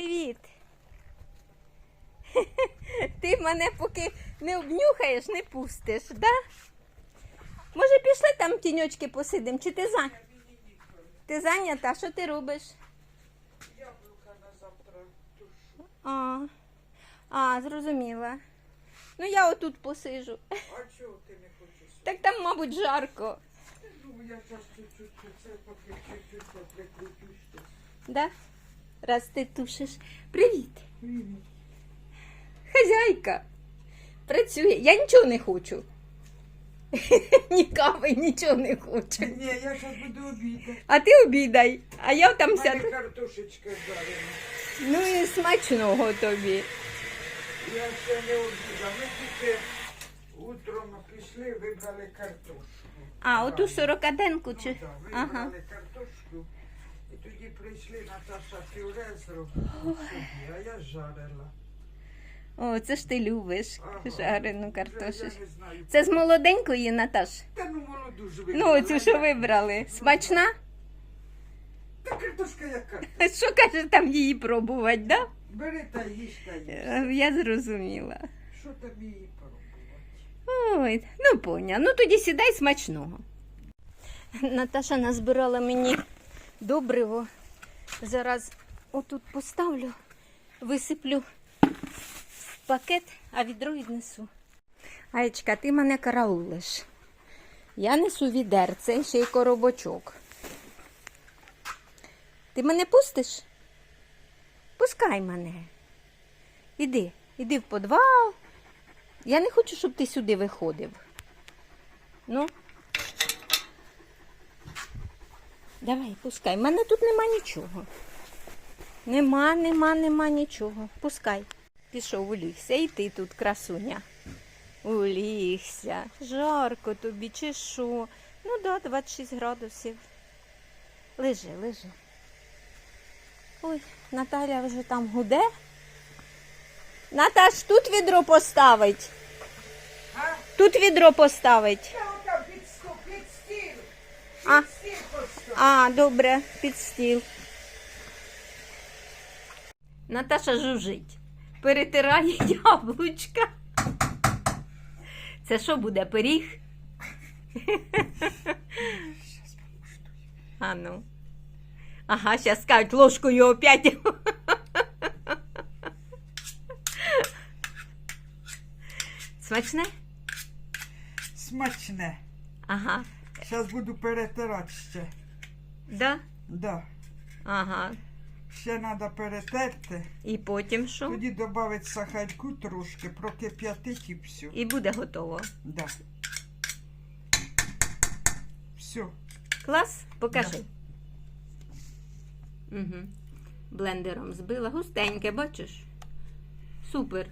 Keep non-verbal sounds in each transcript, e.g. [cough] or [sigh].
Привіт. [laughs] Ти мене поки не обнюхаєш, не пустиш, да? Може, пішли там тіньочки посидимо, чи ти за... Ти зайнята? Що ти робиш? Яблука на завтра тушу. А, а зрозуміла. Ну, я отут посижу. А чого ти не хочеш? Так там, мабуть, жарко. Ну, я зараз чуть-чуть це поки чуть-чуть прикрутюсь. Да? Раз ти тушиш. Привіт. Привіт. Хазяйка. Працює. Я нічого не хочу. [laughs] Ні кави, нічого не хочу. Ні, я зараз буду обідати. А ти обідай, а я там У мене сяду. картошечка жарена. Ну і смачного тобі. Я ще не обідав. Ми тільки утром пішли, вибрали картошку. А, оту сорокаденку Ну, чи. да, Ага. вибрали картошку. Тоді прийшли Наташа пюре зробила собі, а я жарила. О, це ж ти любиш Ага. жарену картошу. Я не знаю. Це з молоденької, Наташ. Та ну молоду ж Ну, вибрали. оцю, що вибрали. Смачна? Та картошка яка? [laughs] Що каже там її пробувати, да? Бери та їж та їж. Е, Я зрозуміла. Що тобі її пробувати? Ой, ну поня. Ну тоді сідай смачного. Наташа назбирала мені добриво. Зараз отут поставлю, висиплю в пакет, а відро віднесу. Аєчка, ти мене караулиш. Я несу відерце, ще й коробочок. Ти мене пустиш? Пускай мене. Іди, іди в подвал. Я не хочу, щоб ти сюди виходив. Ну. Давай, пускай. У мене тут нема нічого. Нема, нема, нема нічого. Пускай. Пішов, улігся. І ти тут, красуня. Улігся. Жарко тобі, чи що? Ну да, 26 градусів. Лежи, лежи. Ой, Наталя вже там гуде. Наташ, тут відро поставить. А? Тут відро поставить. Я отам під стіл, під стіл. А. Під. А, добре, під стіл. Наташа жужить. Перетирає [laughs] яблучка. Це що буде, пиріг? [laughs] А ну. Ага, зараз скажуть ложкою опять. [laughs] Смачне? Смачне. Ага. Зараз буду перетирати ще. Да? Да. Ага. Ще треба перетерти. І потім що? Тоді додати сахарку трошки, прокип'ятить і все. І буде готово. Да. Все. Клас? Покажи. Угу. Блендером збила. Густеньке, бачиш? Супер.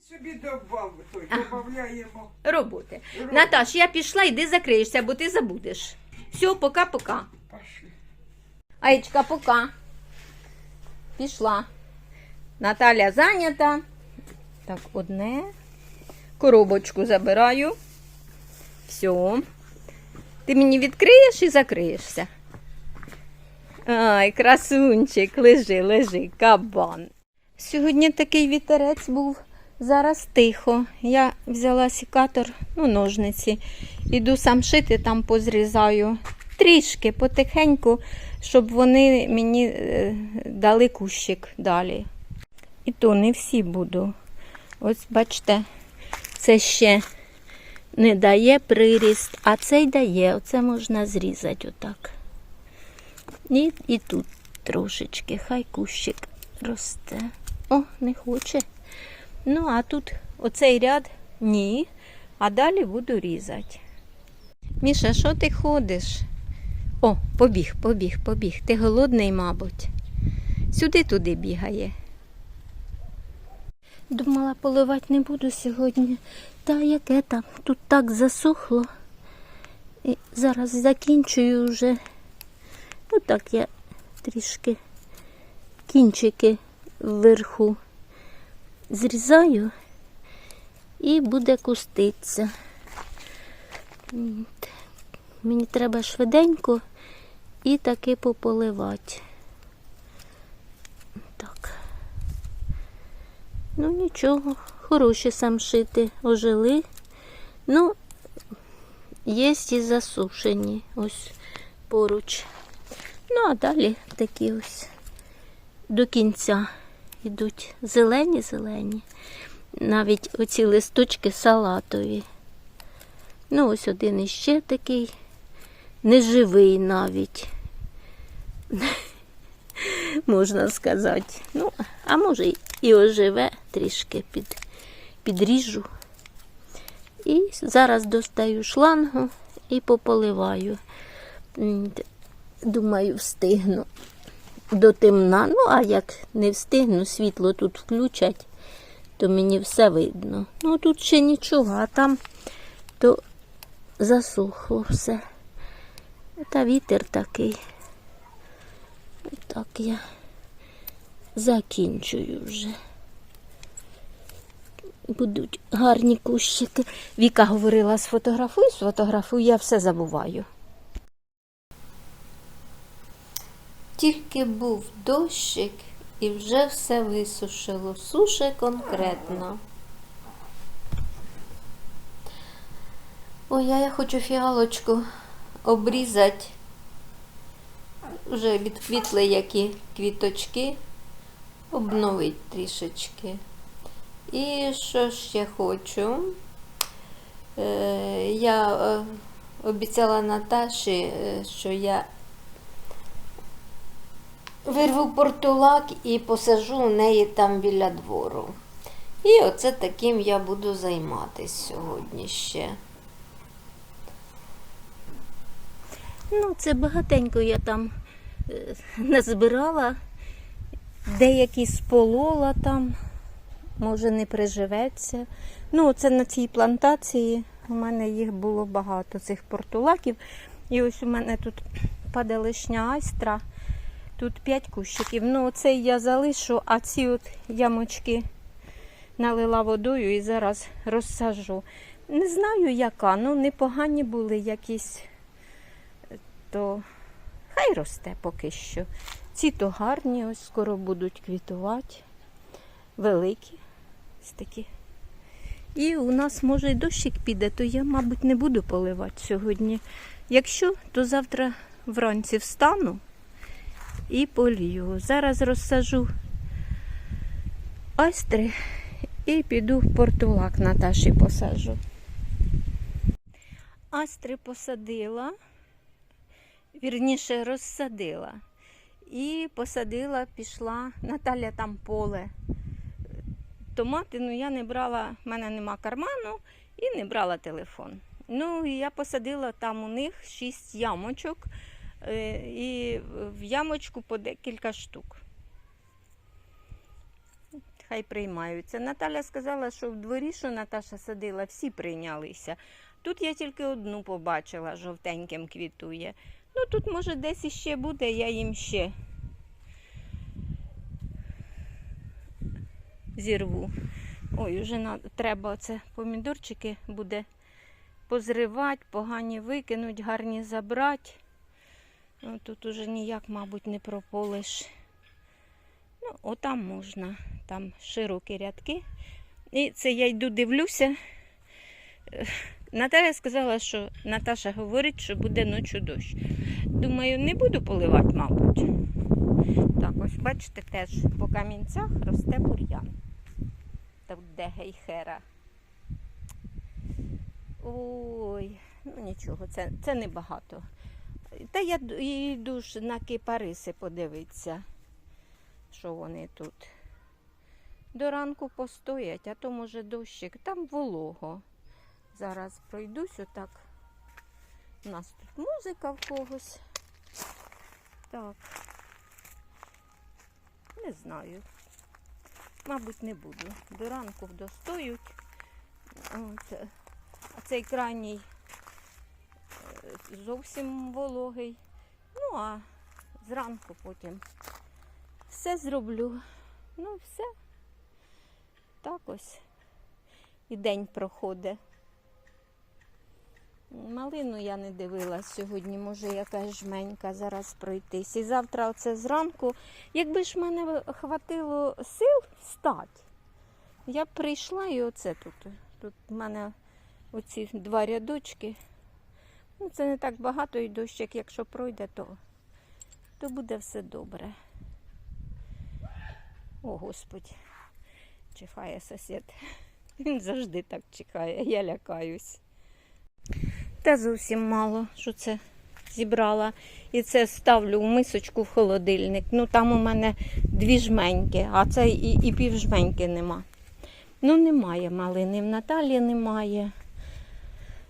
Собі добав той, додаємо. Роботи. Роботи. Наташ, я пішла, йди закриєшся, бо ти забудеш. Все, пока-пока. Аєчка, пока. Пішла. Наталя зайнята. Так, одне. Коробочку забираю. Все. Ти мені відкриєш і закриєшся. Ай, красунчик, лежи, лежи, кабан. Сьогодні такий вітерець був. Зараз тихо. Я взяла сікатор, ну, ножниці. Іду сам шити, там позрізаю. Трішки, потихеньку, щоб вони мені е, дали кущик далі. І то не всі буду. Ось бачите, це ще не дає приріст, а цей дає. Оце можна зрізати отак. І, і тут трошечки, хай кущик росте. О, не хоче. Ну, а тут оцей ряд ні, а далі буду різати. Міша, що ти ходиш? О, побіг, побіг, побіг. Ти голодний, мабуть. Сюди туди бігає. Думала, поливати не буду сьогодні. Та яке там? Тут так засохло. І зараз закінчую вже. Ну так я трішки кінчики вверху зрізаю і буде куститися. Мені треба швиденько і таки пополивати. Так. Ну нічого, хороші самшити ожили. Ну, є і засушені ось поруч. Ну, а далі такі ось до кінця йдуть зелені-зелені. Навіть оці листочки салатові. Ну, ось один іще такий неживий навіть. [laughs] Можна сказати. Ну, а може і оживе трішки під, підріжу. І зараз достаю шлангу і пополиваю. Думаю, встигну до темна. Ну, а як не встигну, світло тут включать, то мені все видно. Ну, тут ще нічого, а там то засухло все. Та вітер такий. Так я закінчую вже. Будуть гарні кущики. Віка говорила, сфотографуй, сфотографуй, я все забуваю. Тільки був дощик і вже все висушило. Суше конкретно. Ой, а я хочу фіалочку обрізати. Вже відквітли які квіточки, обновить трішечки. І що ще хочу? Е, я е, обіцяла Наташі, е, що я вирву портулак і посажу у неї там біля двору. І оце таким я буду займатися сьогодні ще. Ну, це багатенько я там е, назбирала, деякі сполола там, може не приживеться. Ну, це на цій плантації у мене їх було багато, цих портулаків. І ось у мене тут падалишня айстра, тут 5 кущиків. Ну, оцей я залишу, а ці от ямочки налила водою і зараз розсажу. Не знаю, яка, ну непогані були якісь то хай росте поки що. Ці то гарні, ось скоро будуть квітувати. Великі. Ось такі. І у нас, може, й дощик піде, то я, мабуть, не буду поливати сьогодні. Якщо, то завтра вранці встану і полью. Зараз розсажу айстри і піду в портулак Наташі посаджу. Айстри посадила вірніше розсадила. І посадила, пішла. Наталя там поле. Томати, ну я не брала, в мене нема карману і не брала телефон. Ну, і я посадила там у них шість ямочок і в ямочку по декілька штук. Хай приймаються. Наталя сказала, що в дворі, що Наташа садила, всі прийнялися. Тут я тільки одну побачила, жовтеньким квітує. Ну, тут, може, десь іще буде, я їм ще зірву. Ой, вже треба це помідорчики буде позривати, погані викинуть, гарні забрати. Ну, тут уже ніяк, мабуть, не прополиш. Ну, отам можна, там широкі рядки. І це я йду дивлюся. Наталя сказала, що Наташа говорить, що буде ночі дощ. Думаю, не буду поливати, мабуть. Так, ось бачите, теж по камінцях росте бур'ян. Там де гейхера. Ой, ну нічого, це, це небагато. Та я йду ж на кипариси подивитися, що вони тут. До ранку постоять, а то може дощик, там волого. Зараз пройдусь отак. У нас тут музика в когось. Так. Не знаю. Мабуть, не буду. До ранку достоють. От. А цей крайній зовсім вологий. Ну, а зранку потім все зроблю. Ну, все. Так ось. І день проходить. Малину я не дивилась сьогодні, може якась жменька зараз пройтись. І завтра оце зранку, якби ж мене хватило сил встати, я б прийшла і оце тут. Тут в мене оці два рядочки. Ну, це не так багато і дощик, якщо пройде, то, то буде все добре. О, Господь, чихає сусід. Він завжди так чихає, я лякаюсь. Та зовсім мало, що це зібрала. І це ставлю в мисочку в холодильник. Ну там у мене дві жменьки, а це і, і пів жменьки нема. Ну, немає малини, в Наталі немає.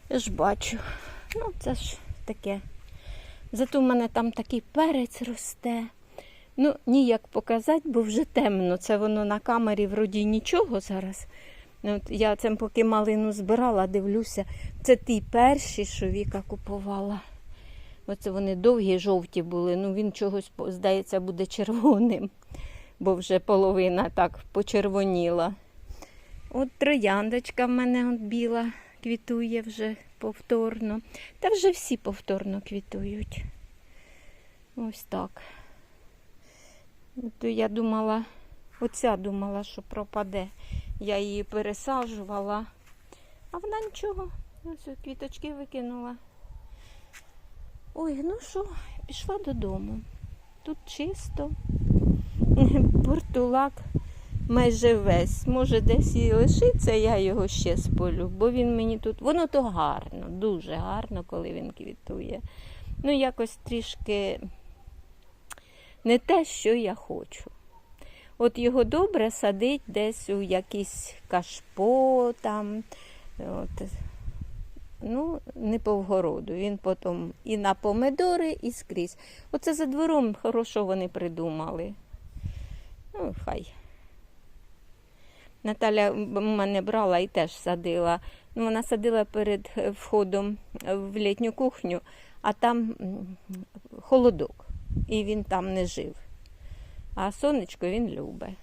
Я ж бачу. Ну, це ж таке. Зато в мене там такий перець росте. Ну, ніяк показати, бо вже темно. Це воно на камері вроді нічого зараз. Ну, От я цим поки малину збирала, дивлюся. Це ті перші, що Віка купувала. Оце вони довгі, жовті були. Ну він чогось, здається, буде червоним, бо вже половина так почервоніла. От трояндочка в мене от біла квітує вже повторно. Та вже всі повторно квітують. Ось так. То я думала, оця думала, що пропаде. Я її пересаджувала, а вона нічого. Ось квіточки викинула. Ой, ну що, пішла додому. Тут чисто. Портулак майже весь. Може, десь і лишиться, я його ще сполю, бо він мені тут. Воно то гарно, дуже гарно, коли він квітує. Ну, якось трішки не те, що я хочу. От його добре садить десь у якийсь кашпо там. От. Ну, не по вгороду. Він потім і на помидори, і скрізь. Оце за двором хорошо вони придумали. Ну, хай. Наталя мене брала і теж садила. Вона садила перед е, входом в літню кухню, а там холодок. І він там не жив. А сонечко він любить.